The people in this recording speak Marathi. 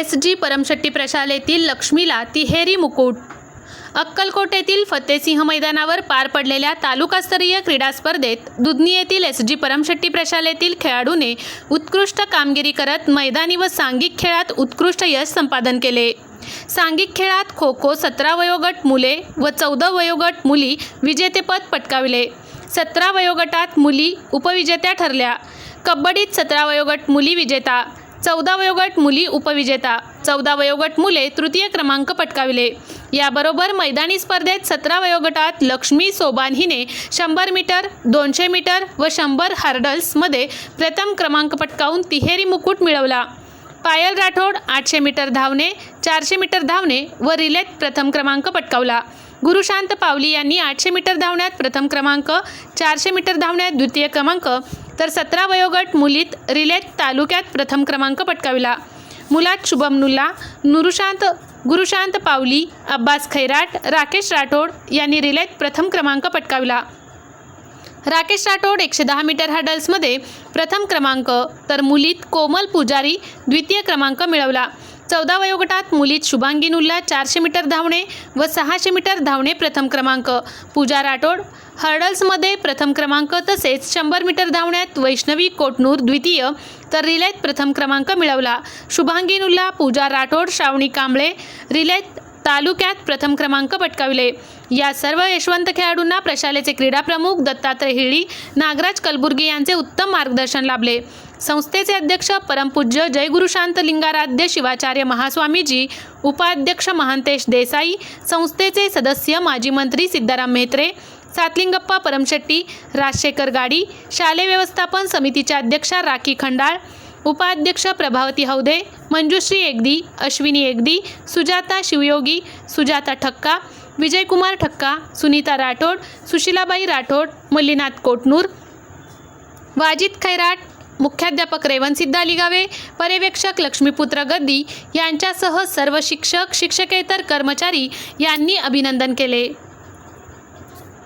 एस जी परमशेट्टी प्रशालेतील लक्ष्मीला तिहेरी मुकुट. अक्कलकोट येथील फतेसिंह मैदानावर पार पडलेल्या तालुकास्तरीय क्रीडा स्पर्धेत दुधनी येथील एस जी परमशेट्टी प्रशालेतील खेळाडूने उत्कृष्ट कामगिरी करत मैदानी व सांघिक खेळात उत्कृष्ट यश संपादन केले. सांघिक खेळात खो खो सतरा वयोगट मुले व चौदा वयोगट मुली विजेतेपद पटकाविले. सतरा वयोगटात मुली उपविजेत्या ठरल्या. कबड्डीत सतरा वयोगट मुली विजेता. चौदा वयोगट मुली उपविजेता. चौदा वयोगट मुले तृतीय क्रमांक पटकाविले. याबरोबर मैदानी स्पर्धेत सतरा वयोगटात लक्ष्मी सोबान हिने शंभर मीटर दोनशे मीटर व शंभर हार्डल्समध्ये प्रथम क्रमांक पटकावून तिहेरी मुकुट मिळवला. पायल राठोड आठशे मीटर धावणे चारशे मीटर धावणे व रिलेत प्रथम क्रमांक पटकावला. गुरुशांत पावली यांनी आठशे मीटर धावण्यात प्रथम क्रमांक चारशे मीटर धावण्यात द्वितीय क्रमांक तर सतरा वयोगट मुलीत रिलेत तालुक्यात प्रथम क्रमांक पटकाविला. मुलात शुभम नुल्ला नुरुशांत गुरुशांत पावली अब्बास खैराट राकेश राठोड यांनी रिलेत प्रथम क्रमांक पटकाविला. राकेश राठोड एकशे दहा मीटर हडल्समध्ये प्रथम क्रमांक तर मुलीत कोमल पुजारी द्वितीय क्रमांक मिळवला. चौदा वयोगटात मुलीत शुभांगी नुल्ला चारशे मीटर धावणे व सहाशे मीटर धावणे प्रथम क्रमांक. पूजा राठोड हर्डल्समध्ये प्रथम क्रमांक तसेच शंभर मीटर धावण्यात वैष्णवी कोटनूर द्वितीय तर रिलेत प्रथम क्रमांक मिळवला. शुभांगी नुल्ला पूजा राठोड श्रावणी कांबळे रिलेत तालुक्यात प्रथम क्रमांक पटकाविले. या सर्व यशवंत खेळाडूंना प्रशालेचे क्रीडाप्रमुख दत्तात्रय हिळी नागराज कलबुर्गी यांचे उत्तम मार्गदर्शन लाभले. संस्थेचे अध्यक्ष परमपूज्य जयगुरुशांत लिंगाराध्य शिवाचार्य महास्वामीजी उपाध्यक्ष महांतेश देसाई संस्थेचे सदस्य माजी मंत्री सिद्धाराम म्हेत्रे सातलिंगप्पा परमशेट्टी राजशेखर गाडी शालेय व्यवस्थापन समितीच्या अध्यक्षा राखी खंडाळ उपाध्यक्ष प्रभावती हौदे मंजुश्री एकदी अश्विनी एकदी सुजाता शिवयोगी सुजाता ठक्का विजयकुमार ठक्का सुनीता राठोड सुशीलाबाई राठोड मल्लीनाथ कोटनूर वाजिद खैराट मुख्याध्यापक रेवणसिद्ध लिगावे पर्यवेक्षक लक्ष्मीपुत्र गद्दी यांच्यासह सर्व शिक्षक शिक्षकेतर कर्मचारी यांनी अभिनंदन केले.